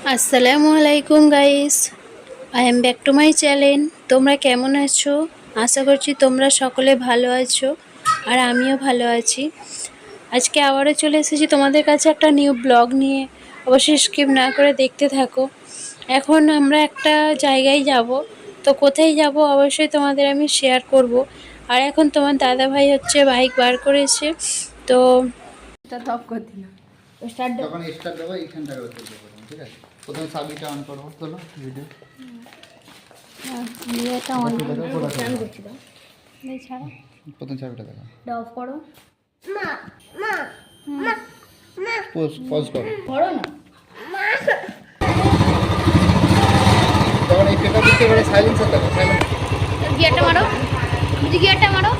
আসসালামু আলাইকুম guys I am back to my channel তোমরা কেমন আছো? আশা করছি তোমরা সকলে ভালো আছো আর আমিও ভালো আছি। আজকে আবারও চলে এসেছি তোমাদের কাছে একটা নিউ ব্লগ নিয়ে। অবশ্যই স্কিপ না করে দেখতে থাকো। এখন আমরা একটা জায়গায় যাব। তো কোথায় যাব অবশ্যই তোমাদের আমি শেয়ার করব। আর এখন তোমার দাদা ভাই হচ্ছে বাইক বার করেছে। তো স্টার্ট যখন স্টার্ট দেবো এইখান থেকে ওতে দেবো ঠিক আছে? প্রথমে সাবিটা অন করব চলো ভিডিও এটা অন আমি করছি দাও। ছাড়া। প্রথম চাবিটা দেখো। এটা অফ করো। পজ পজ করো। করো না। তখন এই পেপার দিতে এবারে সাইলেন্সার দেখো সাইলেন্স গিয়ারটা মারো। গিয়ারটা মারো।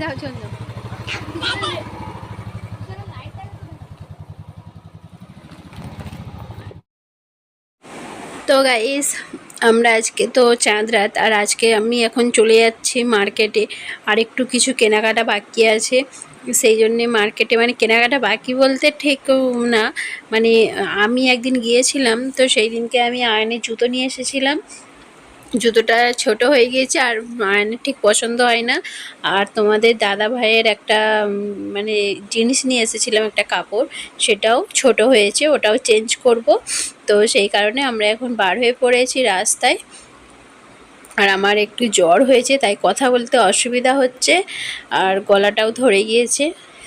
যাও চল তো গাইস আমরা আজকে তো চাঁদ রাত, আর আজকে আমি এখন চলে যাচ্ছি মার্কেটে আর একটু কিছু কেনাকাটা বাকি আছে। সেই জন্যে মার্কেটে মানে কেনাকাটা বাকি বলতে ঠিক না। মানে আমি একদিন গিয়েছিলাম, তো সেই দিনকে আমি আয়নের জুতো নিয়ে এসেছিলাম। জুতোটা ছোট হয়ে গিয়েছে আর আয়নের ঠিক পছন্দ হয় না। আর তোমাদের দাদা ভাইয়ের একটা মানে জিনিস নিয়ে এসেছিলাম একটা কাপড়, সেটাও ছোট হয়েছে, ওটাও চেঞ্জ করব। তো সেই কারণে আমরা এখন বার হয়ে পড়েছি রাস্তায়। আর আমার একটু জ্বর হয়েছে, তাই কথা বলতে অসুবিধা হচ্ছে। আর গলাটাও ধরে গিয়েছে।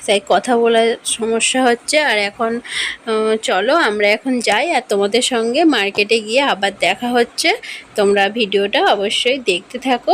তাই কথা বলার সমস্যা হচ্ছে। আর এখন চলো আমরা এখন যাই আর তোমাদের সঙ্গে মার্কেটে গিয়ে আবার দেখা হচ্ছে। তোমরা ভিডিওটা অবশ্যই দেখতে থাকো।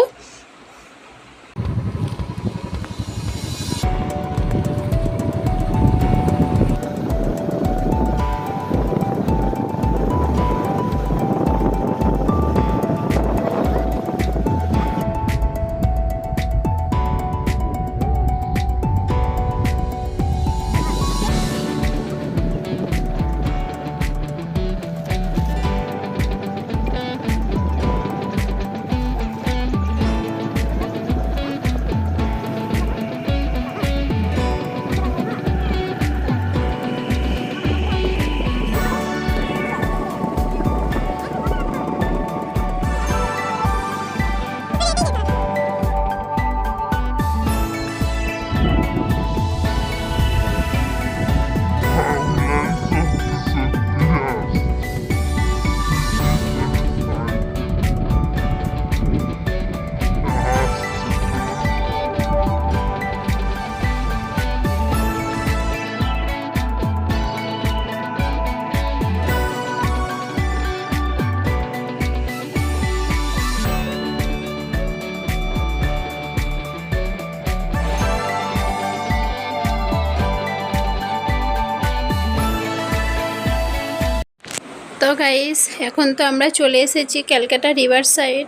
তো গাইস এখন তো আমরা চলে এসেছি ক্যালকাটা রিভার সাইড।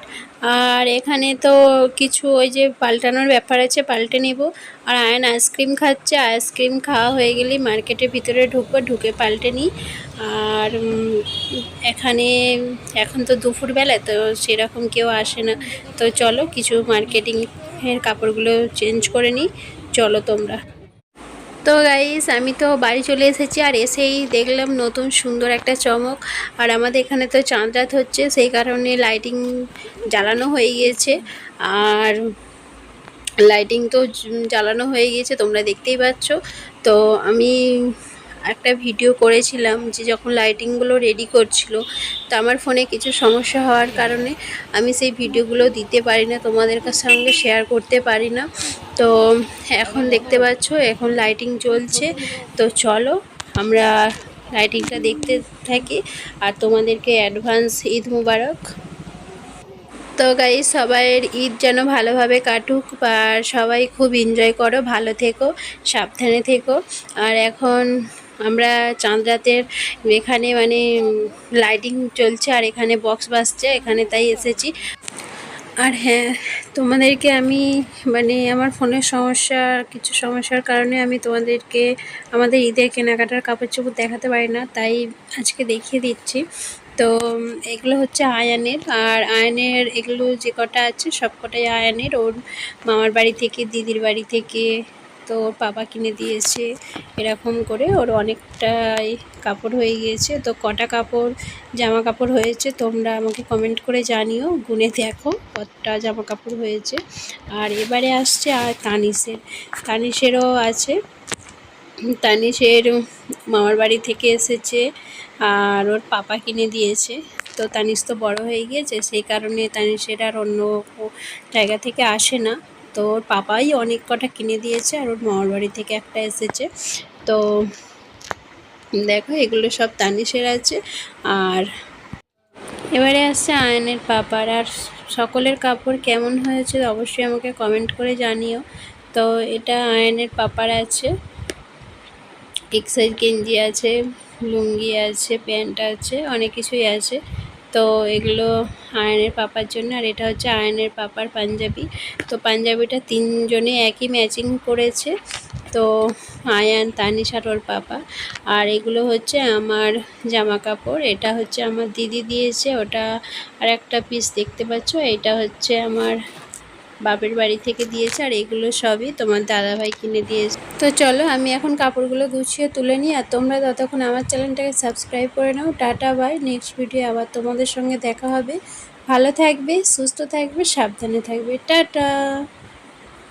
আর এখানে তো কিছু ওই যে পাল্টানোর ব্যাপার আছে, পাল্টে নেব। আর আয়ন আইসক্রিম খাচ্ছে। আইসক্রিম খাওয়া হয়ে গেলেই মার্কেটের ভিতরে ঢুকবো, ঢুকে পাল্টে নিই। আর এখানে, এখন তো দুপুরবেলা, তো সেরকম কেউ আসে না। তো চলো কিছু মার্কেটিং এর কাপড়গুলো চেঞ্জ করে নিই। চলো তোমরা। তো গাইস আমি তো বাড়ি চলে এসেছি আর এসেই দেখলাম নতুন সুন্দর একটা চমক। আর আমাদের এখানে তো চাঁদ রাত হচ্ছে, সেই কারণে লাইটিং জ্বালানো হয়ে গিয়েছে। আর লাইটিং তো জ্বালানো হয়ে গিয়েছে, তোমরা দেখতেই পাচ্ছ। তো আমি একটা ভিডিও করেছিলাম যে যখন লাইটিংগুলো রেডি করছিল, তো আমার ফোনে কিছু সমস্যা হওয়ার কারণে আমি সেই ভিডিওগুলো দিতে পারি না তোমাদের সঙ্গে শেয়ার করতে পারি না তো এখন দেখতে পাচ্ছ, এখন লাইটিং চলছে। তো চলো, আমরা লাইটিংটা দেখতে থাকি। আর তোমাদেরকে অ্যাডভান্স ঈদ মুবারক। তো গাই সবাইয়ের ঈদ যেন ভালোভাবে কাটুক আর সবাই খুব এনজয় করো, ভালো থেকো, সাবধানে থেকো। আর এখন আমরা চাঁদ রাতের এখানে মানে লাইটিং চলছে আর এখানে বক্স বাজছে, এখানে তাই এসেছি। আর হ্যাঁ তোমাদেরকে আমি মানে আমার ফোনের সমস্যা, কিছু সমস্যার কারণে আমি তোমাদেরকে আমাদের ঈদের কেনাকাটার কাপড় চোপড় দেখাতে পারি না, তাই আজকে দেখিয়ে দিচ্ছি। তো, এগুলো হচ্ছে আয়ানের, আর আয়নের এগুলো যে কটা আছে সব কটাই আয়ানের, ওর মামার বাড়ি থেকে, দিদির বাড়ি থেকে তো ওর পাপা কিনে দিয়েছে এরকম করে। ওর অনেকটাই কাপড় হয়ে গিয়েছে। তো কটা কাপড়, জামা কাপড় হয়েছে তোমরা আমাকে কমেন্ট করে জানিও, গুনে দেখো কতটা জামা কাপড় হয়েছে। আর এবারে আসছে আর তানিসের তানিশেরও আছে। তানিশের মামার বাড়ি থেকে এসেছে আর ওর পাপা কিনে দিয়েছে। তো তানিশ তো বড় হয়ে গিয়েছে, সেই কারণে তানিশের আর অন্য জায়গা থেকে আসে না। তো ওর পাপাই অনেক কটা কিনে দিয়েছে আর ওর মামার বাড়ি থেকে একটা এসেছে। তো দেখো, এগুলো সব তানিশের আছে। আর এবারে আসছে আয়নের পাপার। আর সকলের কাপড় কেমন হয়েছে অবশ্যই আমাকে কমেন্ট করে জানিও। তো এটা আয়নের পাপার আছে। এক্সাইজ গেঞ্জি আছে, লুঙ্গি আছে, প্যান্ট আছে, অনেক কিছুই আছে। তো এগুলো আয়নের পাপার জন্য, আর এটা হচ্ছে আয়নের পাপার পাঞ্জাবি। তো পাঞ্জাবিটা তিনজনে একই ম্যাচিং করেছে। তো আয়ান তানি আর ওর পাপা। আর এগুলো হচ্ছে আমার জামা কাপড় এটা হচ্ছে আমার দিদি দিয়েছে। ওটা আর একটা পিস দেখতে পাচ্ছ? এটা হচ্ছে আমার বাপের বাড়ি থেকে দিয়েছে আর এগুলো সবই তোমার দাদাভাই কিনে দিয়েছে। তো চলো, আমি এখন কাপড়গুলো গুছিয়ে তুলে নিই আর তোমরা ততক্ষণ আমার চ্যানেলটাকে সাবস্ক্রাইব করে নাও। Tata, bye. নেক্সট ভিডিও আবার তোমাদের সঙ্গে দেখা হবে। ভালো থাকবে, সুস্থ থাকবে, সাবধানে থাকবে। টাটা!